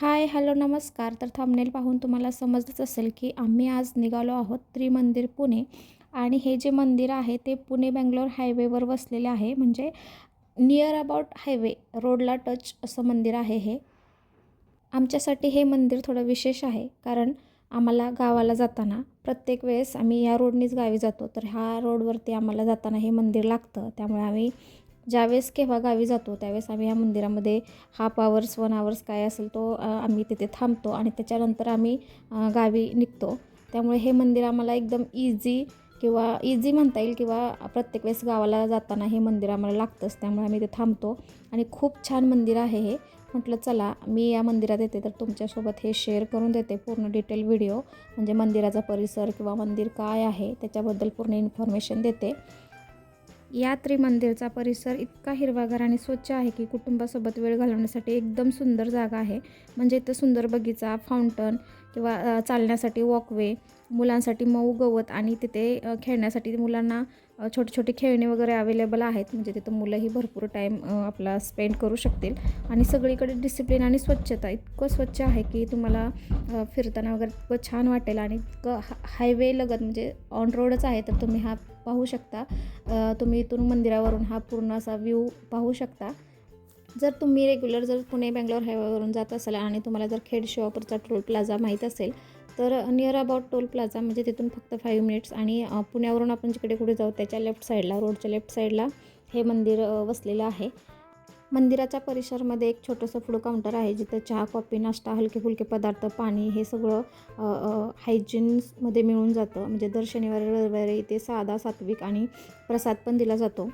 Hi hello नमस्कार. तर thumbnail पाहून तुम्हाला समजलंच असेल की आम्ही आज निघालो आहोत त्रिमंदिर पुणे आणि हे जे मंदिर आहे ते पुणे बँगलोर हायवेवर वसलेले आहे. म्हणजे नियर अबाउट हायवे रोडला टच असं मंदिर आहे हे. आमच्यासाठी हे मंदिर थोडं विशेष आहे कारण आम्हाला गावाला जाताना प्रत्येक वेळेस आम्ही या रोडनीच गावी जातो. तर ह्या रोडवरती आम्हाला जाताना हे मंदिर लागतं. त्यामुळे आम्ही ज्यावेळेस केव्हा गावी जातो त्यावेळेस आम्ही या मंदिरामध्ये हाफ आवर्स वन आवर्स काय असेल तो आम्ही तिथे थांबतो आणि त्याच्यानंतर आम्ही गावी निघतो. त्यामुळे हे मंदिर आम्हाला एकदम इझी किंवा इझी म्हणता येईल किंवा प्रत्येक वेळेस गावाला जाताना हे मंदिर आम्हाला लागतंच. त्यामुळे आम्ही ते थांबतो आणि खूप छान मंदिर आहे हे. म्हटलं चला मी या मंदिरात येते तर तुमच्यासोबत हे शेअर करून देते पूर्ण डिटेल व्हिडिओ म्हणजे मंदिराचा परिसर किंवा मंदिर काय आहे त्याच्याबद्दल पूर्ण इन्फॉर्मेशन देते. या त्रिमंदिरचा परिसर इतका हिरवागार आणि स्वच्छ आहे की कुटुंबासोबत वेळ घालवण्यासाठी एकदम सुंदर जागा आहे. म्हणजे इथं सुंदर बगीचा फाउंटन किंवा चालण्यासाठी वॉकवे मुलांसाठी मऊ गवत आणि तिथे खेळण्यासाठी मुलांना छोटे छोटे खेळणे वगैरे अवेलेबल आहेत. म्हणजे तिथं मुलंही भरपूर टाईम आपला स्पेंड करू शकतील. आणि सगळीकडे डिसिप्लिन आणि स्वच्छता इतकं स्वच्छ आहे की तुम्हाला फिरताना वगैरे इतकं छान वाटेल आणि इतकं हा हायवे लगत म्हणजे ऑन रोडच आहे तर तुम्ही हा पाहू शकता. तुम्ही इथून मंदिरावरून हा पूर्ण असा व्ह्यू पाहू शकता. जर तुम्ही रेग्युलर जर पुणे बँगलोर हायवेवरून जात असाल आणि तुम्हाला जर खेड शिवापूरचा टोल प्लाझा माहीत असेल तर नियर अबाउट टोल प्लाझा म्हणजे तिथून फक्त फाईव्ह मिनिट्स आणि पुण्यावरून आपण जिकडे कुठे जाऊ त्याच्या लेफ्ट साईडला रोडच्या लेफ्ट साईडला हे मंदिर वसलेलं आहे. मंदिराच्या परिसरमध्ये एक छोटंसं फूड काउंटर आहे जिथं चहा कॉफी नाश्ता हलके फुलके पदार्थ पाणी हे सगळं हायजीन्समध्ये मिळून जातं. म्हणजे दर शनिवारी रविवारी इथे साधा सात्विक आणि प्रसाद पण दिला जातो.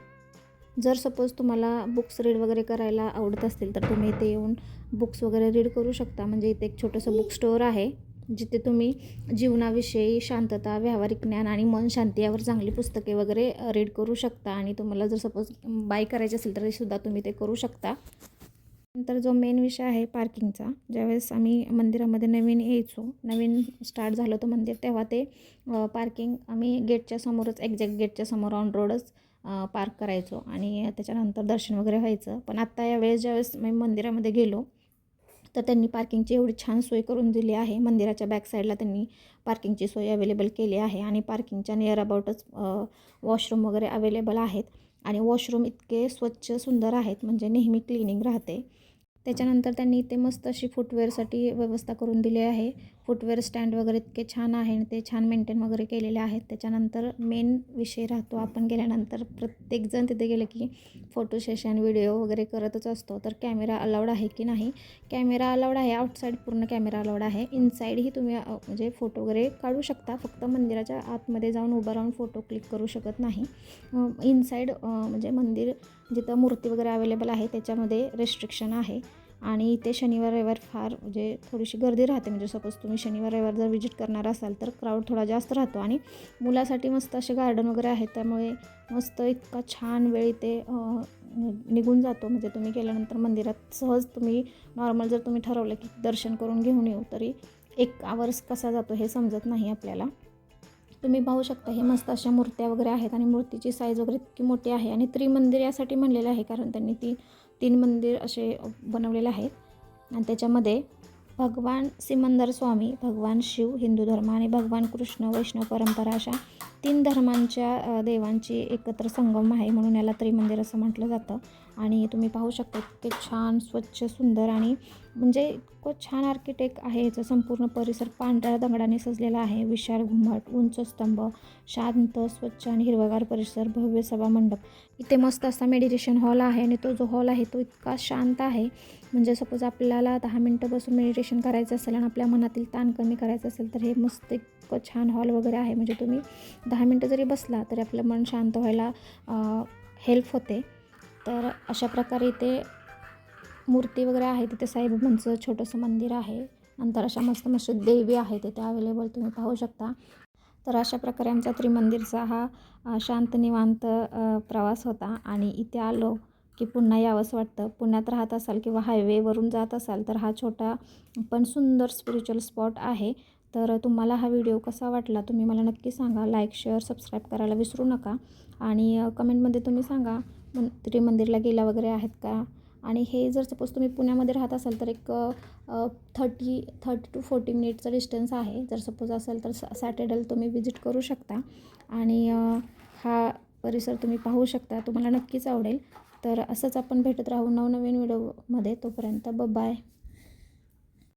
जर सपोज तुम्हाला बुक्स रीड वगैरे करायला आवडत असतील तर तुम्ही इथे येऊन बुक्स वगैरे रीड करू शकता. म्हणजे इथे एक छोटंसं बुक स्टोअर आहे. जिथे तुम्ही जीवनाविषयी शांतता व्यावहारिक ज्ञान आणि मन शांती यावर चांगली पुस्तके वगैरे रीड करू शकता आणि तुम्हाला जर सपोज बाय करायचे असेल तरीसुद्धा तुम्ही ते करू शकता. नंतर जो मेन विषय आहे पार्किंगचा ज्यावेळेस आम्ही मंदिरामध्ये नवीन यायचो नवीन स्टार्ट झालं होतं मंदिर तेव्हा ते पार्किंग आम्ही गेटच्या समोरच एक्झॅक्ट गेटच्या समोर ऑन रोडच पार्क करायचो आणि त्याच्यानंतर दर्शन वगैरे व्हायचं. पण आत्ता यावेळेस ज्यावेळेस मी मंदिरामध्ये गेलो तर त्यांनी पार्किंगची एवढी छान सोय करून दिली आहे. मंदिराच्या बॅक साईडला त्यांनी पार्किंगची सोय अवेलेबल केली आहे आणि पार्किंगच्या नियर अबाउटच वॉशरूम वगैरे अवेलेबल आहेत. आणि वॉशरूम इतके स्वच्छ सुंदर आहेत म्हणजे नेहमी क्लिनिंग राहते. त्याच्यानंतर त्यांनी इथे मस्त अशी फुटवेअरसाठी व्यवस्था करून दिली आहे. फुटवेअर स्टँड वगैरे इतके छान आहे आणि ते छान मेंटेन वगैरे केलेले आहेत. त्याच्यानंतर मेन विषय राहतो आपण गेल्यानंतर. प्रत्येकजण तिथे गेलं की फोटो सेशन व्हिडिओ वगैरे करतच असतो. तर कॅमेरा अलाउड आहे की नाही? कॅमेरा अलाउड आहे आउटसाईड पूर्ण कॅमेरा अलाउड आहे. इनसाईडही तुम्ही म्हणजे फोटो वगैरे काढू शकता. फक्त मंदिराच्या आतमध्ये जाऊन उभं राहून फोटो क्लिक करू शकत नाही. इनसाईड म्हणजे मंदिर जिथं मूर्ती वगैरे अवेलेबल आहे त्याच्यामध्ये रेस्ट्रिक्शन आहे. आणि इथे शनिवार रविवार फार म्हणजे थोडीशी गर्दी राहते. म्हणजे सपोज तुम्ही शनिवार रविवार जर व्हिजिट करणार असाल तर क्राऊड थोडा जास्त राहतो. आणि मुलासाठी मस्त असे गार्डन वगैरे आहेत. त्यामुळे मस्त इतका छान वेळ इथे निघून जातो. म्हणजे तुम्ही गेल्यानंतर मंदिरात सहज तुम्ही नॉर्मल जर तुम्ही ठरवलं की दर्शन करून घेऊन येऊ तरी एक आवर्स कसा जातो हे समजत नाही आपल्याला. तुम्ही पाहू शकता हे मस्त अशा मूर्त्या वगैरे आहेत. आणि मूर्तीची साईज वगैरे इतकी मोठी आहे. आणि त्रिमंदिर यासाठी म्हणलेलं आहे कारण त्यांनी ती तीन मंदिर असे बनवलेले आहेत. आणि त्याच्यामध्ये भगवान सिमंदर स्वामी भगवान शिव हिंदू धर्म आणि भगवान कृष्ण वैष्णव परंपरा अशा तीन धर्मांच्या देवांची एकत्र संगम आहे म्हणून याला त्रिमंदिर असं म्हटलं जातं. आणि तुम्ही पाहू शकता इतके छान स्वच्छ सुंदर आणि म्हणजे इतकं छान आर्किटेक्ट आहे याचं. संपूर्ण परिसर पांढऱ्या दगडाने सजलेला आहे. विशाल घुमट उंच स्तंभ शांत स्वच्छ आणि हिरवागार परिसर भव्य सभा मंडप. इथे मस्त असा मेडिटेशन हॉल आहे आणि तो जो हॉल आहे तो इतका शांत आहे. म्हणजे सपोज आपल्याला दहा मिनटं बसून मेडिटेशन करायचं असेल आणि आपल्या मनातील ताण कमी करायचं असेल तर हे मस्त इतकं छान हॉल वगैरे आहे. म्हणजे तुम्ही दहा मिनटं जरी बसला तरी आपलं मन शांत व्हायला हेल्प होते. तर अशा प्रकारे इथे मूर्ती वगैरे आहे. तिथे साईबाबांचं छोटंसं मंदिर आहे. नंतर अशा मस्त मस्त देवी आहे तिथे अवेलेबल तुम्ही पाहू शकता. तर अशा प्रकारे आमचा त्रिमंदिरचा हा शांत निवांत प्रवास होता. आणि इथे आलो की पुन्हा यावंसं वाटतं. पुण्यात राहत असाल किंवा हायवेवरून जात असाल तर हा छोटा पण सुंदर स्पिरिच्युअल स्पॉट आहे. तर तुम्हाला हा व्हिडिओ कसा वाटला? तुम्ही मला नक्की सांगा. लाईक शेअर सबस्क्राईब करायला विसरू नका. आणि कमेंटमध्ये तुम्ही सांगा. मन त्रिमंदिरला गेला वगैरे आहेत का? आणि हे जर सपोज तुम्ही पुण्यामध्ये राहत असाल तर एक थर्टी थर्टी टू फोर्टी मिनिटचं डिस्टन्स आहे. जर सपोज असेल तर स सॅटर्डेला तुम्ही विजिट करू शकता. आणि हा परिसर तुम्ही पाहू शकता. तुम्हाला नक्कीच आवडेल. तर असंच आपण भेटत राहू नवनवीन व्हिडिओमध्ये. तोपर्यंत ब बाय